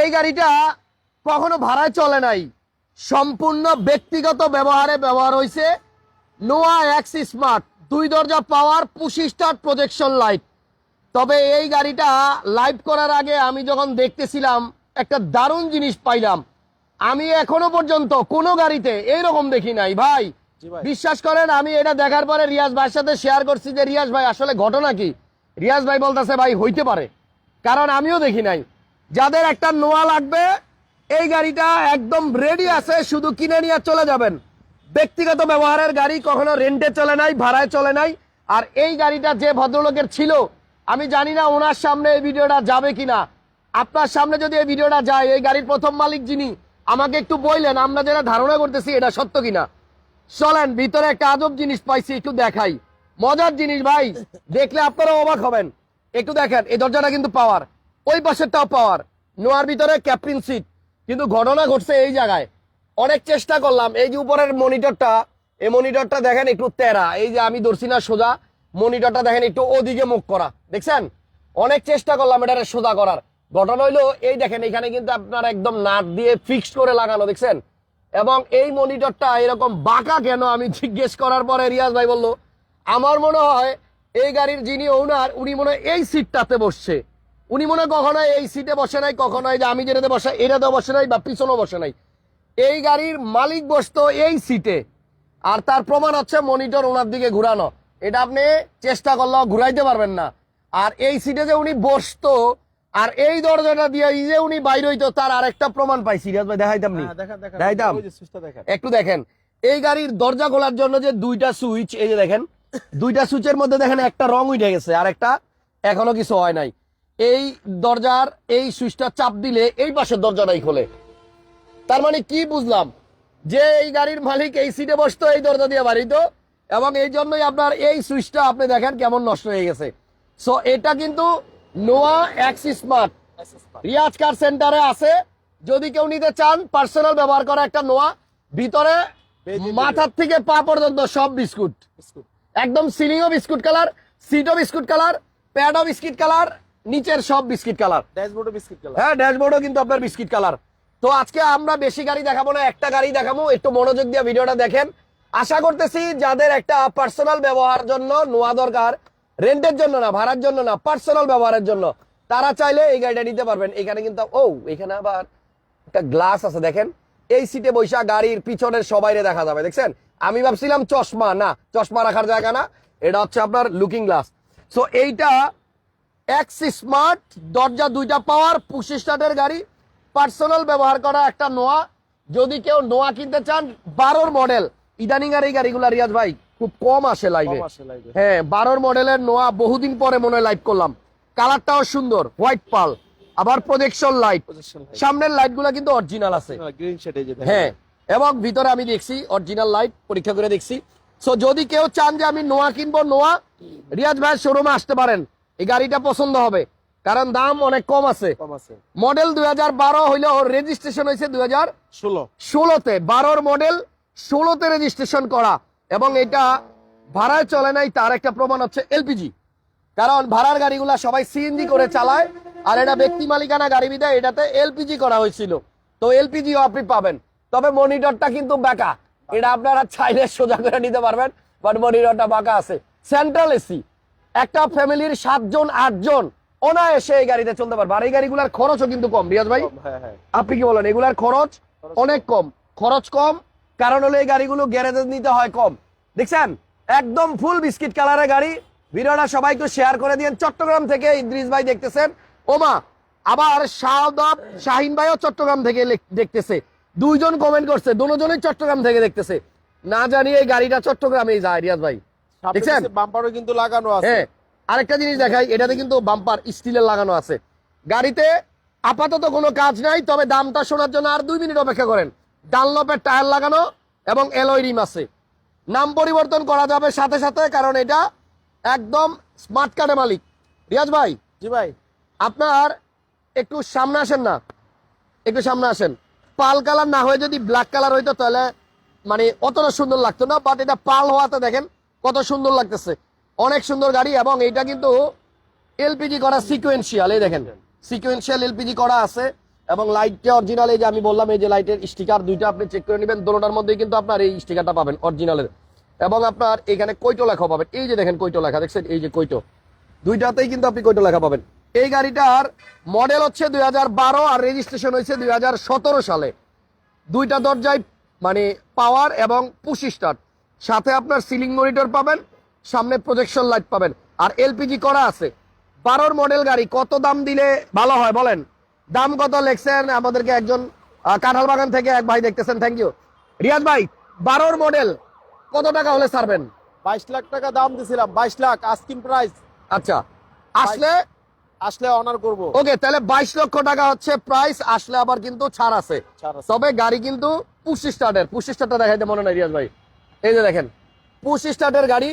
এই গাড়িটা কখনো ভাড়ায় চলে নাই। সম্পূর্ণ ব্যক্তিগত ব্যবহারে ব্যবহার হয়েছে নোয়া এক্স স্মার্ট দুই দরজা power push start projection light. তবে এই গাড়িটা লাইভ করার আগে আমি যখন দেখতেছিলাম একটা দারুণ জিনিস পাইলাম। আমি এখনও পর্যন্ত কোনো গাড়িতে এইরকম দেখি নাই। ভাই ভাই। বিশ্বাস করেন আমি এটা দেখার পরে রিয়াজ ভাইয়ের সাথে শেয়ার করছি যে রিয়াজ ভাই আসলে ঘটনা কি? রিয়াজ ভাই বলতেছে ভাই হইতে পারে। কারণ আমিও দেখি নাই। যাদের একটা নোয়া লাগবে, এই গাড়িটা একদম রেডি আছে, শুধু কিনে নিয়ে চলে যাবেন। ব্যক্তিগত ব্যবহারের গাড়ি কখনো রেন্টে চলে নাই, ভাড়ায় চলে নাই। আর এই গাড়িটা যে ভদ্রলোকের ছিল, আমি জানি না ওনার সামনে এই ভিডিওটা যাবে কিনা। আপনার সামনে যদি এই ভিডিওটা যায়, এই গাড়ির প্রথম মালিক যিনি, আমাকে একটু বললেন, আমরা যেটা ধারণা করতেছি এটা সত্য কিনা। চলেন, ভিতরে একটা আজব জিনিস পাইছি, একটু দেখাই। মজার জিনিস, ভাই। দেখলে আপনারা অবাক হবেন। একটু দেখেন, এই দরজাটা কিন্তু পাওয়ার ওই পাশেরটাও পাওয়ার নোয়ার ভিতরে ক্যাপ্রিন সিট কিন্তু ঘটনা ঘটছে এই জায়গায়। অনেক চেষ্টা করলাম, এই যে উপরের মনিটরটা এই মনিটরটা দেখেন একটু তেরা। এই যে আমি ধরছি না সোজা মনিটরটা দেখেন একটু ওদিকে মুখ করা। দেখছেন? অনেক চেষ্টা করলাম এটা সোজা করার। ঘটনা হইল, এই দেখেন, এখানে কিন্তু আপনার একদম নাট দিয়ে ফিক্সড করে লাগানো, দেখছেন? এবং এই মনিটরটা এরকম বাঁকা কেন, আমি জিজ্ঞেস করার পরে রিয়াজ ভাই বলল, আমার মনে হয় এই গাড়ির যিনি ওনার উনি মনে এই সিটটাতে বসছে। উনি মনে হয় কখনো এই সিটে বসে নাই কখনো যে আমি যেটাতে বসে এটাতে বসে নাই বা পিছনেও বসে নাই। এই গাড়ির মালিক বসতো এই সিটে আর তার প্রমাণ হচ্ছে মনিটর ওনার দিকে ঘুরানো। এটা আপনি চেষ্টা করলেও ঘুরাইতে পারবেন না। আর এই সিটে যে উনি বসতো আর এই দরজাটা দিয়ে যে উনি বাইর হইতো তার আরেকটা প্রমাণ পাই। সিরিয়াস ভাই দেখাইতাম নি? হ্যাঁ, দেখান দেখাইতাম? একটু দেখেন। এই গাড়ির দরজা খোলার জন্য যে দুইটা সুইচ এই যে দেখেন দুইটা সুইচের মধ্যে দেখেন একটা রং উঠে গেছে আর একটা এখনও কিছু হয় নাই। এই দরজার এই সুইচটা চাপ দিলে এই পাশের দরজাটাই খোলে। তার মানে কি বুঝলাম? যে এই গাড়ির মালিক এই সিটে বসতো, এই দরজা দিয়ে বাড়িতো, এবং এই জন্যই আপনার এই সুইচটা আপনি দেখেন কেমন নষ্ট হয়ে গেছে। সো এটা কিন্তু Noah X smart Riaz car সেন্টারে আছে। যদি কেউ নিতে চান পার্সোনাল ব্যবহার করা একটা নোয়া ভিতরে মাথার থেকে পা পর্যন্ত সব বিস্কুট। বিস্কুট। একদম সিলিংও বিস্কুট কালার সিটও বিস্কুট কালার প্যাডও বিস্কিট কালার নিচের সব বিস্কিট কালার। ড্যাশবোর্ডে বিস্কিট কালার। হ্যাঁ ড্যাশবোর্ডও কিন্তু আপনার বিস্কিট কালার। তো আজকে আমরা বেশি গাড়ি দেখাবো না একটা গাড়ি দেখাবো। একটু মনোযোগ দিয়ে ভিডিওটা দেখেন। আশা করতেছি যাদের একটা পার্সোনাল ব্যবহারের জন্য নোয়া দরকার রেন্টের জন্য না ভাড়ার জন্য না পার্সোনাল ব্যবহারের জন্য তারা চাইলে এই গাড়িটা নিতে পারবেন। এখানে কিন্তু ও এখানে আবার একটা গ্লাস আছে দেখেন। এই সিটে বৈশা গাড়ির পিছনের সবাইরে দেখা যাবে দেখছেন? আমি ভাবছিলাম চশমা না চশমা রাখার জায়গা না এটা হচ্ছে আপনার লুকিং গ্লাস সো এইটা এক্স স্মার্ট দরজা দুইটা পাওয়ার পুশ স্টার্টের গাড়ি পার্সোনাল ব্যবহার করা একটা নোয়া যদি কেউ নোয়া কিনতে চান বারোর মডেল ইদানিং আর এই গাড়িগুলা রিয়াজ ভাই খুব কম আসে লাইভে। হ্যাঁ বারোর মডেলের নোয়া বহুদিন পরে মনে হয় লাইভ করলাম। কালারটাও সুন্দর হোয়াইট পাল আবার প্রজেকশন লাইট সামনের লাইটগুলা কিন্তু অরিজিনাল আছে। গ্রিন শেড এই যে দেখেন। হ্যাঁ এবং ভিতরে আমি দেখছি অরিজিনাল লাইট পরীক্ষা করে দেখছি। সো যদি কেউ চান যে আমি নোয়া কিনবো নোয়া রিয়াজ ভাইয়ের শোরুমে আসতে পারেন। এই গাড়িটা পছন্দ হবে। কারণ দাম অনেক কম আছে। মডেল দুই হাজার বারো হইলেও রেজিস্ট্রেশন হয়েছে দুই হাজার ষোলো। ষোলোতে বারোর মডেল ষোলোতে রেজিস্ট্রেশন করা। এবং এটা ভাড়ায় চলে নাই তার একটা প্রমাণ হচ্ছে এলপিজি কারণ ভাড়ার গাড়িগুলা সবাই সিএনজি করে চালায় আর এটা ব্যক্তি মালিকানা গাড়ি বিদায় এটাতে এলপিজি করা হয়েছিল। তো এলপিজিও আপনি পাবেন। তবে মনিটরটা কিন্তু বাঁকা। এটা আপনারা চাইলে সোজা করে নিতে পারবেন বাট মনিটরটা বাঁকা আছে। সেন্ট্রাল এসি একটা ফ্যামিলির সাতজন আটজন অনায়াসে এই গাড়িতে চলতে পারবে। আর এই গাড়িগুলার খরচও কিন্তু কম। রিয়াজ ভাই হ্যাঁ হ্যাঁ। আপনি কি বলেন? এগুলার খরচ অনেক কম। খরচ কম কারণ হলো এই গাড়িগুলো গ্যারেজে নিতে হয় কম। দেখছেন? একদম ফুল বিস্কিট কালারের গাড়ি। ভিডিওটা সবাই একটু শেয়ার করে দিন চট্টগ্রাম থেকে ইদ্রিস ভাই দেখতেছেন। ওমা আবার শাহদাব শাহিন ভাইও চট্টগ্রাম থেকে দেখতেছে। দুইজন কমেন্ট করছে দুজনই চট্টগ্রাম থেকে দেখতেছে। না জানি এই গাড়িটা চট্টগ্রামেই যায় রিয়াজ ভাই। দেখছেন? বাম্পারও কিন্তু লাগানো আছে। হ্যাঁ আরেকটা জিনিস দেখাই এটাতে কিন্তু বাম্পার স্টিলের লাগানো আছে। গাড়িতে আপাতত কোনো কাজ নাই তবে দামটা শোনার জন্য আর দুই মিনিট অপেক্ষা করেন। ডানলপের টায়ার লাগানো এবং এলওই রিম আছে। নাম পরিবর্তন করা যাবে সাথে সাথে কারণ এটা একদম স্মার্ট কার্ডের মালিক। রিয়াজ ভাই? জি ভাই। আপনার একটু সামনে আসেন না। একটু সামনে আসেন। পাল কালার না হয়ে যদি ব্ল্যাক কালার হইতো তাহলে মানে অতটা সুন্দর লাগতো না বাট এটা পাল হওয়াতে দেখেন কত সুন্দর লাগতেছে। অনেক সুন্দর গাড়ি এবং এটা কিন্তু এলপিজি করা সিকুয়েন্সিয়াল এই দেখেন। সিকুয়েন্সিয়াল এলপিজি করা আছে এবং লাইটটা অরিজিনাল এই যে আমি বললাম, এই যে লাইটের স্টিকার দুইটা আপনি চেক করে নেবেন। দোনোটার মধ্যেই কিন্তু আপনার এই স্টিকারটা পাবেন অরিজিনালের এবং আপনার এখানে কৈটো লেখা পাবেন। এই যে দেখেন কৈটো লেখা, দেখছেন? এই যে কৈটো। দুইটাতেই কিন্তু আপনি কৈটো লেখা পাবেন। এই গাড়িটার মডেল হচ্ছে দুই হাজার বারো আর রেজিস্ট্রেশন হয়েছে দুই হাজার সতেরো সালে। দুইটা দরজায় মানে পাওয়ার এবং পুশ স্টার্ট সাথে আপনার সিলিং মনিটর পাবেন সামনে প্রজেকশন লাইট পাবেন। আর এলপিজি করা আছে। বারোর মডেল গাড়ি কত দাম দিলে ভালো হয় বলেন? দাম কত লেখছেন? আমাদেরকে একজন কাঁঠাল বাগান থেকে এক ভাই দেখতেছেন। থ্যাংক ইউ রিয়াজ ভাই বারোর মডেল কত টাকা হলে ছাড়বেন? বাইশ লাখ টাকা দাম দিছিলাম বাইশ লাখ আস্কিং প্রাইস আচ্ছা আসলে? আসলে অনার করব। ওকে তাহলে বাইশ লক্ষ টাকা হচ্ছে প্রাইস আসলে আবার কিন্তু ছাড় আছে। তবে গাড়ি কিন্তু পুশ স্টার্টের পুশ স্টার্টটা দেখাইতে মনে নাই রিয়াজ ভাই। এই যে দেখেন, পুশ স্টার্টের গাড়ি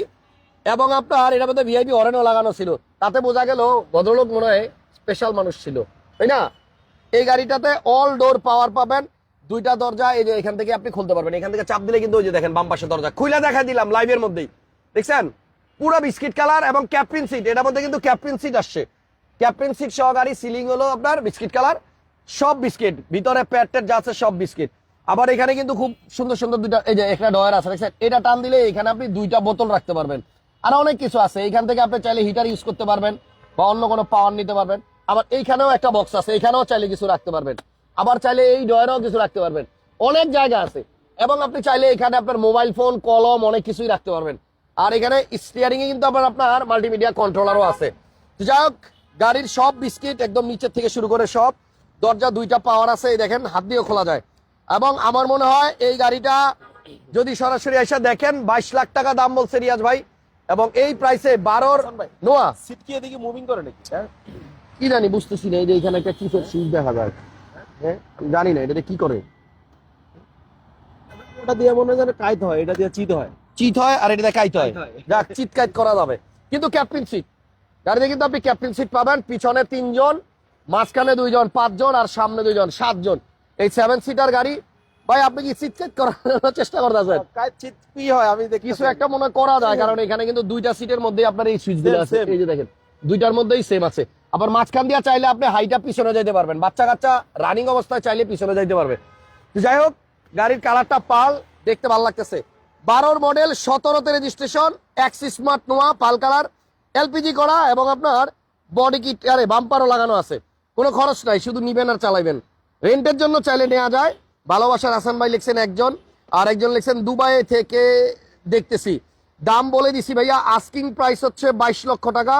এবং আপনার এটার মধ্যে ভিআইপি অরেনও লাগানো ছিল। তাতে বোঝা গেল ভদ্রলোক মনে হয় স্পেশাল মানুষ ছিল, তাই না? এই গাড়িটাতে অল ডোর পাওয়ার পাবেন, দুইটা দরজা, এই যে এখান থেকে আপনি খুলতে পারবেন। এখান থেকে চাপ দিলে কিন্তু ওই যে দেখেন বাম পাশে দরজা। খুলে দেখা দিলাম লাইভের মধ্যেই। দেখছেন? পুরো বিস্কিট কালার এবং ক্যাপ্রিন সিট এটার মধ্যে কিন্তু ক্যাপ্রিন সিট আসছে। ক্যাপ্রিন সিট সহ গাড়ি সিলিং হলো আপনার বিস্কিট কালার। সব বিস্কিট। ভিতরে প্যাটের যা আছে সব বিস্কিট। আবার এখানে কিন্তু খুব সুন্দর সুন্দর দুইটা, এই যে এখানে ডয়ার আছে, দেখছেন? এটা টান দিলে এখানে আপনি দুইটা বোতল রাখতে পারবেন। আর অনেক কিছু আছে এখান থেকে আপনি চাইলে হিটার ইউজ করতে পারবেন বা অন্য কোনো পাওয়ার নিতে পারবেন। আবার এইখানেও একটা বক্স আছে, এখানেও চাইলে কিছু রাখতে পারবেন। আবার চাইলে এই ডয়ারেও কিছু রাখতে পারবেন। অনেক জায়গা আছে, এবং আপনি চাইলে এখানে আপনার মোবাইল ফোন কলম, অনেক কিছুই রাখতে পারবেন। আর এখানে স্টিয়ারিং এ কিন্তু আবার আপনার মাল্টিমিডিয়া কন্ট্রোলারও আছে। তো যাই হোক, গাড়ির সব বিস্কিট একদম নিচের থেকে শুরু করে সব দরজা দুইটা পাওয়ার আছে দেখেন, হাত দিয়েও খোলা যায়। এবং আমার মনে হয় এই গাড়িটা যদি সরাসরি এসে দেখেন বাইশ লাখ টাকা দাম বলছে রিয়াজ ভাই এবং এই প্রাইসে বারোর নোয়া। সিট কি এদিকে মুভিং করে নাকি? হ্যাঁ? কি জানি বুঝতেছি না এই যে এখানে একটা কিসের সুইচ দেখা যায়। হ্যাঁ জানি না এটা কি করে? ওটা দিয়ে মনে হয় কাইত হয় এটা দিয়ে চিত হয়। চিত হয় আর এটা হয়। কাইত হয়। যাক চিত কাইত করা যাবে। কিন্তু ক্যাপ্টেন সিট গাড়িতে কিন্তু আপনি ক্যাপ্টেন সিট পাবেন পিছনে তিনজন মাঝখানে দুইজন পাঁচজন আর সামনে দুইজন সাতজন। এই সেভেন সিটার গাড়ি। ভাই আপনি কি চিত করার চেষ্টা করতেছেন? কি হয় আমি দেখি কিছু একটা মনে করা যায় কারণ এখানে কিন্তু দুইটা সিটের মধ্যে আপনার এই সুইচ Same, আছে। এই যে দেখেন দুইটার মধ্যেই সেম আছে। আবার মাঝখান দিয়ে চাইলে আপনি হাইটা পিছনে যাইতে পারবেন। বাচ্চা কাচ্চা রানিং অবস্থায় চাইলে পিছনে যাইতে পারবে। যাই হোক গাড়ির কালারটা পাল দেখতে ভালো লাগতেছে। বারোর model সতেরোতে registration X smart Noah pearl colour LPG করা এবং আপনার বডি কিট আরে বাম্পারও লাগানো আছে। কোনো খরচ নাই শুধু নিবেন আর চালাইবেন। রেন্টের জন্য চাইলে নেওয়া যায়। ভালোবাসার হাসান ভাই লিখছেন একজন আর একজন লিখছেন দুবাই থেকে দেখতেছি। দাম বলে দিছি ভাইয়া আস্কিং প্রাইস হচ্ছে বাইশ লক্ষ টাকা।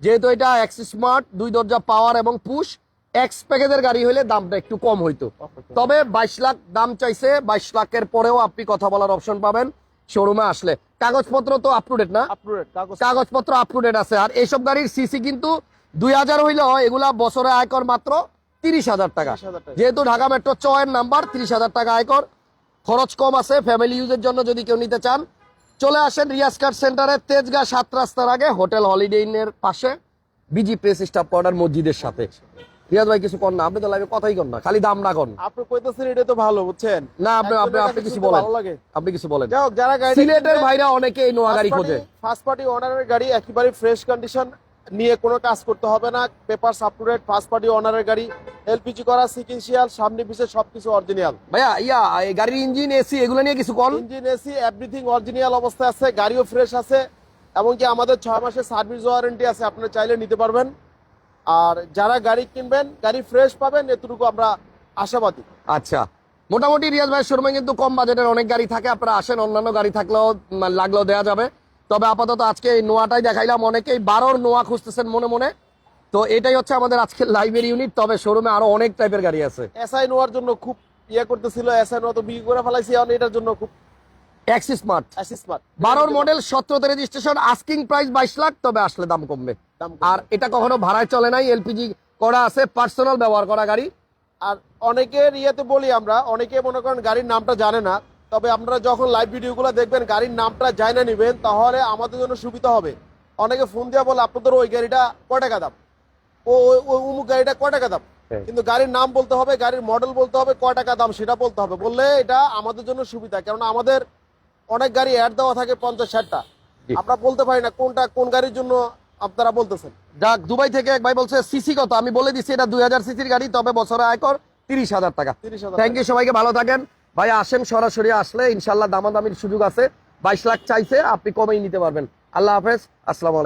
যেহেতু এটা এক্স স্মার্ট দুই দরজা পাওয়ার এবং পুশ এক্স প্যাকেজের গাড়ি হলে দামটা একটু কম হইতো। তবে বাইশ লাখ দাম চাইছে বাইশ লাখের পরেও আপনি কথা বলার অপশন পাবেন। শোরুমে আসলে। কাগজপত্র তো আপ টু ডেট না? কাগজপত্র আপ টু ডেট আছে। আর এইসব গাড়ির সিসি কিন্তু দুই হাজার হইলেও এগুলা বছরে আয়কর মাত্র তিরিশ হাজার টাকা। যেহেতু ঢাকা মেট্রো চয়ের নাম্বার তিরিশ হাজার টাকা আয়কর। খরচ কম আছে ফ্যামিলি ইউজের জন্য যদি কেউ নিতে চান। চলে আসেন রিয়াজ কার্ড সেন্টারে তেজগা সাত রাস্তার আগে হোটেল হলিডে ইনের পাশে। বিজি প্রেস স্টাফ কোয়ার্টার মসজিদের সাথে। রিয়াজ ভাই কিছু কর না আপনি তো লাইভে কথাই কর না খালি দাম না কর। আপনি কইতেছেন এটা তো ভালো বুঝছেন? না আপনি আপনি আপনি কিছু বলেন। আপনি কিছু বলেন। যাই হোক যারা গাড়ি সিলেটের ভাইরা অনেকে এই নোয়া গাড়ি খোঁজে। ফার্স্ট পার্টি ওনারের গাড়ি একেবারে ফ্রেশ কন্ডিশন নিয়ে কোনো কাজ করতে হবে না। Paper up to date first party অনারের গাড়ি এলপিজি করা সিকেন্সিয়াল সামনে পিছে সবকিছু অরিজিনাল ভাইয়া ইয়া এই গাড়ির ইঞ্জিন এসি এগুলো নিয়ে কিছু কল ইঞ্জিন এসি এভরিথিং অরিজিনাল অবস্থায় আছে গাড়িও ফ্রেশ আছে এমনকি আমাদের ছয় মাসের সার্ভিস ওয়ারেন্টি আছে আপনারা চাইলে নিতে পারবেন। আর যারা গাড়ি কিনবেন গাড়ি ফ্রেশ পাবেন এতটুকু আমরা আশাবাদী। আচ্ছা। মোটামুটি রিয়াজ ভাই শোরুমে কিন্তু কম বাজেটের অনেক গাড়ি থাকে আপনারা আসেন অন্যান্য গাড়ি থাকলেও লাগলেও দেওয়া যাবে। তবে আপাতত আজকে এই নোয়াটাই দেখাইলাম। অনেকেই বারোর নোয়া খুঁজতেছেন মনে মনে। তো এটাই হচ্ছে আমাদের আজকের লাইভের ইউনিট তবে শোরুমে আরও অনেক টাইপের গাড়ি আছে। এসআই নোয়ার জন্য খুব ইয়ে করতেছিল এসআই নেওয়া তো বিক্রি করে ফেলাইছি এখন এটার জন্য খুব এক্সিস স্মার্ট অ্যাসিস্টমার্ট বারোর মডেল সতেরোতে রেজিস্ট্রেশন আস্কিং প্রাইস বাইশ লাখ তবে আসলে দাম কমবে। দাম কমবে। আর এটা কখনো ভাড়ায় চলে নাই এলপিজি করা আছে পার্সোনাল ব্যবহার করা গাড়ি। আর অনেকের ইয়েতে বলি আমরা অনেকে মনে করেন গাড়ির নামটা জানে না তবে আপনারা যখন লাইভ ভিডিওগুলো দেখবেন গাড়ির নামটা জানা নেবেন তাহলে আমাদের জন্য সুবিধা হবে। অনেকে ফোন দিয়ে বলে আপনাদের ওই গাড়িটা কয় টাকা দাম? ও ওই- উমুক গাড়িটা কয় টাকা দাম? হ্যাঁ। কিন্তু গাড়ির নাম বলতে হবে গাড়ির মডেল বলতে হবে কয় টাকা দাম সেটা বলতে হবে। বললে এটা আমাদের জন্য সুবিধা কেননা আমাদের অনেক গাড়ি অ্যাড দেওয়া থাকে পঞ্চাশ ষাটটা। আমরা বলতে পারি না কোনটা কোন গাড়ির জন্য আপনারা বলতেছেন। যাক দুবাই থেকে এক ভাই বলছে সিসি কত? আমি বলে দিচ্ছি এটা দুই হাজার সিসির গাড়ি তবে বছরে আয়কর তিরিশ হাজার টাকা। তিরিশ হাজার থ্যাংক ইউ সবাইকে ভালো থাকেন। ভাই আসেন সরাসরি আসলে ইনশাল্লাহ দামাদামির সুযোগ আছে। বাইশ লাখ চাইছে, আপনি কমেই নিতে পারবেন। আল্লাহ হাফেজ, আসসালামু